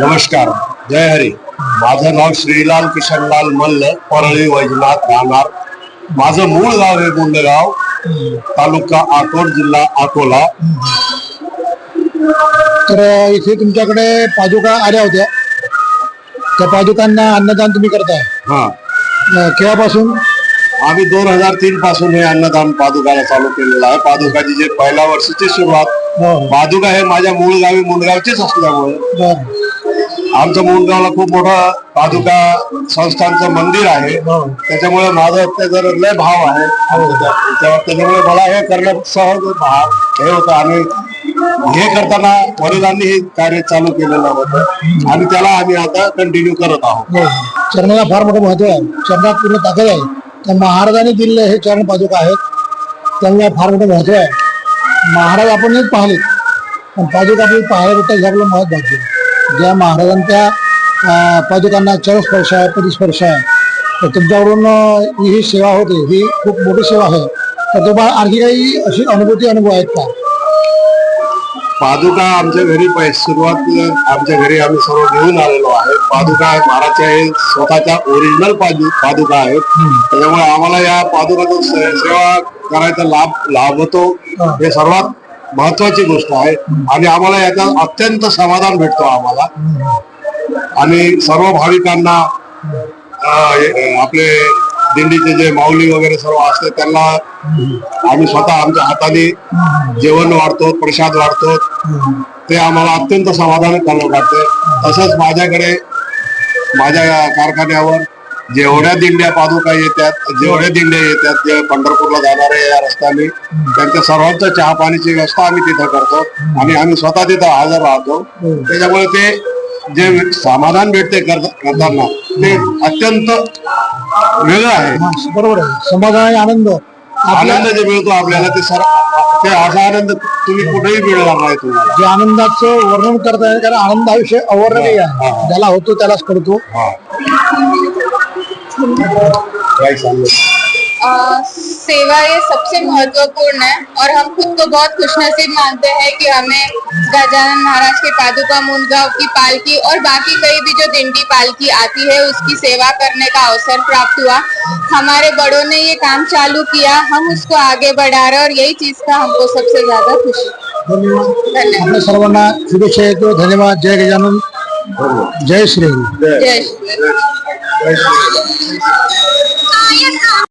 नमस्कार जय हरी. माझं नाव श्रीलाल किशनलाल मल्ल परळी वैजनाथ राहणार. माझं मूळ गाव आहे गुंडगाव तालुका अकोट जिल्हा अकोला. तर इथे तुमच्याकडे पादुका आल्या होत्या. त्या पादुकांना अन्नदान तुम्ही करताय. हा. अं, केव्हापासून? आम्ही दोन हजार तीन पासून हे अन्नदान पादुकाला चालू केलेलं आहे. पादुकाची जे पहिल्या वर्षीची सुरुवात हो. पादुका हे माझ्या मूळ गावी मुंडगावचीच असल्यामुळे बरं. आमचं मुंडगावला खूप मोठं पादुका संस्थांचं मंदिर आहे. हो. त्याच्यामुळे माझं ते जर लय भाव आहे. त्या- त्याच्यामुळे मला हे करणं सहज भाव हे होतं. आणि हे करताना वडिलांनी हे कार्य चालू केलेलं होतं. आणि त्याला आम्ही आता कंटिन्यू करत आहोत. हो. चरणाला फार मोठं महत्त्व आहे. चरणात पूर्ण ताकद आहे. तर महाराजांनी दिलेले हे चरण पादुका आहेत. त्यामुळे फार मोठं महत्त्व आहे. महाराज आपण पाहिले. पण पादुका आपल्याला पाहायला हे आपलं महत्त्व आहे. ज्या महाराजांच्या पादुकांना चरणस्पर्श आहे परिस्पर्श आहे तर तुमच्याकडून ही सेवा होते ही खूप मोठी सेवा आहे. तर तुम्हाला आणखी काही अशी अनुभूती अनुभव आहेत का? पादुका आमच्या घरी सुरुवात आमच्या घरी आम्ही सर्व घेऊन आलेलो आहे. पादुका महाराजच्या हे स्वतःच्या ओरिजिनल पादुका आहेत. त्याच्यामुळे आम्हाला या पादुकाचा सेवा करायचा लाभ लाभ होतो. हे सर्वात महत्वाची गोष्ट आहे. आणि आम्हाला याचा अत्यंत समाधान भेटतो आम्हाला. आणि सर्व भाविकांना आपले दिंडीचे जे माऊली वगैरे सर्व असते त्यांना आम्ही स्वतः आमच्या हाताने जेवण वाढतो प्रसाद वाढतो. ते आम्हाला अत्यंत समाधान करणं वाटते. तसंच माझ्याकडे माझ्या कारखान्यावर जेवढ्या दिंड्या पादुका येतात जेवढ्या दिंड्या येतात जे पंढरपूरला जाणारे या रस्त्याने त्यांच्या सर्वांचं चहा पाण्याची व्यवस्था आम्ही तिथं करतो. आणि आम्ही स्वतः तिथं हजर राहतो. त्याच्यामुळे ते जे समाधान भेटते करता- करताना ते अत्यंत वेगळं आहे. बरोबर आहे. समाधान आणि आनंद. आनंद जे मिळतो आपल्याला ते सर ते असा आनंद तुम्ही कुठेही मिळणार नाही तुम्हाला. जे आनंदाचं वर्णन करता येईल कारण आनंद हा विषय अवर्णनीय आहे. ज्याला होतो त्यालाच कळतो सेवा ये सबसे महत्वपूर्ण है और हम खुद को बहुत खुशनसीब मानते हैं कि हमें गजानन महाराज के पादुका मुंडगांव की पालकी और बाकी कई भी जो दिंडी पालकी आती है उसकी सेवा करने का अवसर प्राप्त हुआ। हमारे बड़ों ने ये काम चालू किया हम उसको आगे बढ़ा रहे और यही चीज़ का हमको सबसे ज़्यादा खुशी। धन्यवाद। धन्यवाद सर्वांना शुभेच्छा धन्यवाद। जय गजानन। जय श्री जय श्री जय श्री- जय श्री-